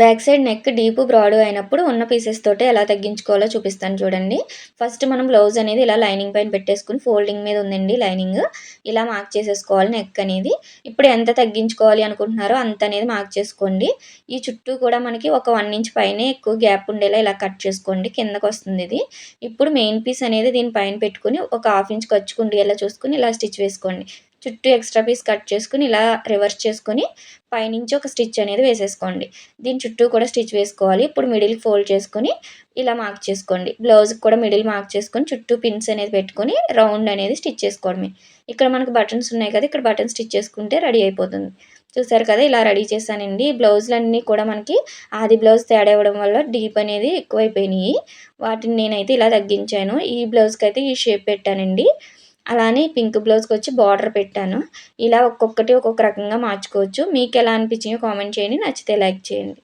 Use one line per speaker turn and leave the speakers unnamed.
Back side neck deep broad అయినప్పుడు ఉన్న pieces తోటి ఎలా తగ్గించుకోవాలో చూపిస్తాను చూడండి. ఫస్ట్ మనం బ్లౌజ్ అనేది ఇలా లైనింగ్ పైన పెట్టేసుకుని ఫోల్డింగ్ మీద ఉందండి లైనింగ్. ఇలా మార్క్ చేసేసుకోవాలి నెక్ అనేది. ఇప్పుడు ఎంత తగ్గించుకోవాలి అనుకుంటున్నారో అంత అనేది మార్క్ చేసుకోండి. ఈ చుట్టూ కూడా మనకి ఒక వన్ ఇంచ్ పైన ఎక్కువ గ్యాప్ ఉండేలా ఇలా కట్ చేసుకోండి. కిందకు వస్తుంది ఇది. ఇప్పుడు మెయిన్ పీస్ అనేది దీని పైన పెట్టుకుని ఒక హాఫ్ ఇంచ్ ఖర్చుకుండి ఇలా చూసుకుని ఇలా స్టిచ్ వేసుకోండి. చుట్టూ ఎక్స్ట్రా పీస్ కట్ చేసుకుని ఇలా రివర్స్ చేసుకొని పైనుంచి ఒక స్టిచ్ అనేది వేసేసుకోండి. దీని చుట్టూ కూడా స్టిచ్ వేసుకోవాలి. ఇప్పుడు మిడిల్ ఫోల్డ్ చేసుకొని ఇలా మార్క్ చేసుకోండి. బ్లౌజ్కి కూడా మిడిల్ మార్క్ చేసుకొని చుట్టూ పిన్స్ అనేది పెట్టుకొని రౌండ్ అనేది స్టిచ్ చేసుకోవడమే ఇక్కడ మనకు బటన్స్ ఉన్నాయి కదా ఇక్కడ బటన్ స్టిచ్ చేసుకుంటే రెడీ అయిపోతుంది. చూసారు కదా ఇలా రెడీ చేశానండి. బ్లౌజులన్నీ కూడా మనకి ఆది బ్లౌజ్ తేడా ఇవ్వడం వల్ల డీప్ అనేది ఎక్కువైపోయినాయి. వాటిని నేనైతే ఇలా తగ్గించాను. ఈ బ్లౌజ్కి అయితే ఈ షేప్ పెట్టానండి. అలానే పింక్ బ్లౌజ్కి వచ్చి బార్డర్ పెట్టాను. ఇలా ఒక్కొక్కటి ఒక్కొక్క రకంగా మార్చుకోవచ్చు. మీకు ఎలా అనిపించిందో కామెంట్ చేయండి. నచ్చితే లైక్ చేయండి.